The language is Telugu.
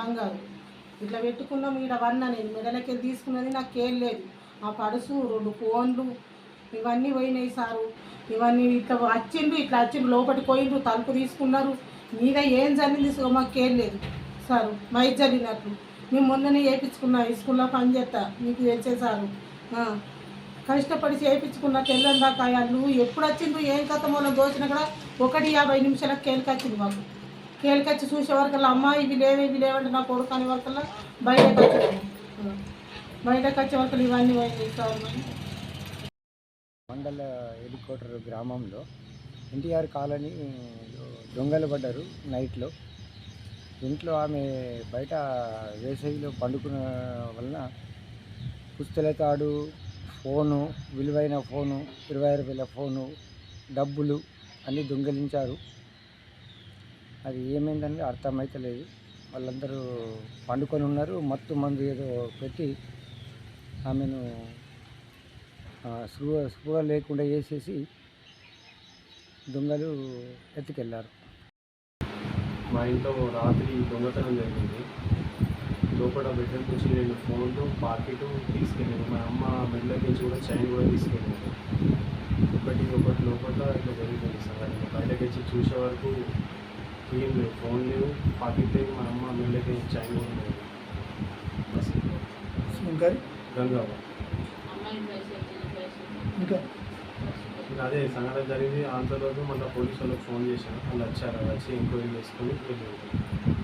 బంగారు. ఇట్లా పెట్టుకున్నాం ఇక్కడ వన్న నేను. మెడలకి తీసుకున్నది నాకు ఏం లేదు. ఆ పడుసు రెండు ఫోన్లు ఇవన్నీ పోయినాయి సారు. ఇవన్నీ ఇట్లా వచ్చిండు ఇట్లా వచ్చిండు లోపలికి పోయిండ్రు తలుపు తీసుకున్నారు. మీద ఏం జరిగింది సో మాకు లేదు సారు. మైక్ జరిగినట్లు. మేము మొన్ననే చేయించుకున్నాం ఈ స్కూల్లో పని చేస్తా మీకు తెచ్చేసారు కష్టపడి చేయించుకున్న తెల్లం దాకా వాళ్ళు ఎప్పుడు వచ్చిండ్రు ఏం కథ మొన్న దోచిన కూడా ఒకటి యాభై నిమిషాలకు కేలికొచ్చింది మాకు. కేలికొచ్చి చూసే వరకల్లా అమ్మ ఇవి లేవు ఇవి లేవంటే నా కొడుకు అనే వరకల్లా బయటకు వచ్చాము బయటకు వచ్చే వరకల్లా ఇవన్నీ పోయింది మండల హెలికాప్టర్ గ్రామంలో ఎన్టీఆర్ కాలనీ దొంగలు పడ్డారు నైట్లో. ఇంట్లో ఆమె బయట వేసవిలో పండుకున్న వలన పుస్తల తాడు ఫోను విలువైన ఫోను ఇరవై రూపాయల వేల ఫోను డబ్బులు అన్నీ దొంగిలించారు. అది ఏమైందని అర్థమైతలేదు వాళ్ళందరూ పండుకొని ఉన్నారు. మత్తు మందు ఏదో పెట్టి ఆమెను ఆ, స్పృహ స్పృహ లేకుండా వేసేసి దొంగలు ఎత్తుకెళ్ళారు మా ఇంట్లో రాత్రి దొంగతనం జరిగింది. లోపల బెడ్రూమ్ నుంచి రెండు ఫోన్లు పాకెట్ తీసుకెళ్ళాను మా అమ్మ మెడలోకి నుంచి కూడా చైన్ కూడా తీసుకెళ్ళాను ఒకటి ఒకటి లోపల ఇట్లా జరిగింది సార్. బయటకు వచ్చి చూసే వరకు ఏం లేవు ఫోన్ లేవు. పాకెట్ లేవు మా అమ్మ చైన్ కూడా లేదు ఇంకా గంగావ ఇంకా? అదే సంఘటన జరిగింది. అంత రోజు మళ్ళీ పోలీసు వాళ్ళకి ఫోన్ చేశాను. వాళ్ళు వచ్చారు. వచ్చి ఎంక్వైరీ చేసుకొని వెళ్ళారు